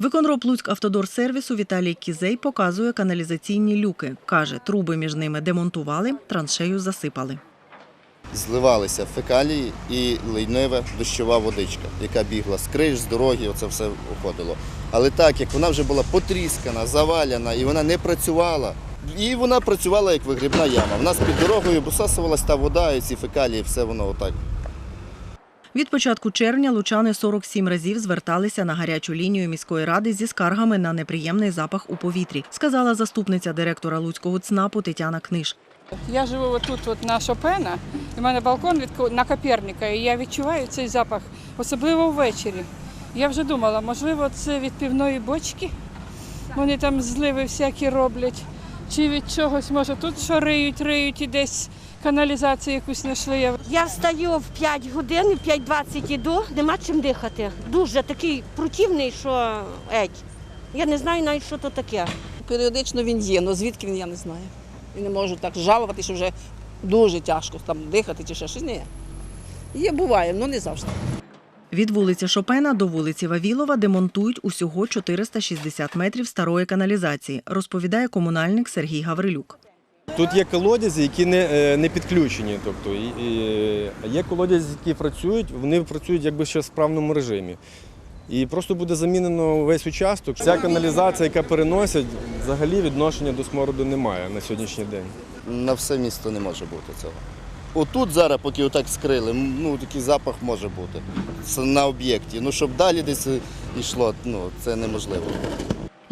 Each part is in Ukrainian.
Виконроб Луцьк автодорсервісу Віталій Кізей показує каналізаційні люки. Каже, труби між ними демонтували, траншею засипали. Зливалися фекалії і лийнева дощова водичка, яка бігла з криш, з дороги, оце все уходило. Але так як вона вже була потріскана, заваляна і вона не працювала, і вона працювала як вигрібна яма. В нас під дорогою посасувалась та вода, і ці фекалії, все воно отак. Від початку червня лучани 47 разів зверталися на гарячу лінію міської ради зі скаргами на неприємний запах у повітрі, сказала заступниця директора Луцького ЦНАПу Тетяна Книж. Я живу отут от на Шопена, і в мене балкон від на Коперника, і я відчуваю цей запах, особливо ввечері. Я вже думала, можливо, це від півної бочки. Вони там зливи всякі роблять. Чи від чогось, може, тут що риють, риють і десь каналізацію якусь знайшли. Я встаю в 5 годин, в 5.20 іду, нема чим дихати. Дуже такий противний, що еть. Я не знаю навіть, що то таке. Періодично він є, але звідки він я не знаю. І не можу так жалувати, що вже дуже тяжко там дихати чи ще щось. Ні. Є, буває, але не завжди. Від вулиці Шопена до вулиці Вавілова демонтують усього 460 метрів старої каналізації, розповідає комунальник Сергій Гаврилюк. Тут є колодязі, які не, е, не підключені. Тобто, і, і, а є колодязі, які працюють, вони працюють якби ще в справному режимі. І просто буде замінено весь участок. Ця каналізація, яка переносять, взагалі відношення до смороду немає на сьогоднішній день. На все місто не може бути цього. Отут зараз, поки отак скрили, ну такий запах може бути. Це на об'єкті. Ну щоб далі десь йшло, ну це неможливо.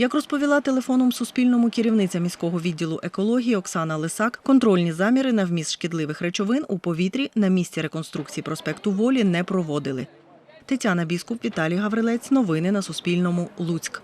Як розповіла телефоном Суспільному керівниця міського відділу екології Оксана Лисак, контрольні заміри на вміст шкідливих речовин у повітрі на місці реконструкції проспекту Волі не проводили. Тетяна Біскуп, Віталій Гаврилець. Новини на Суспільному. Луцьк.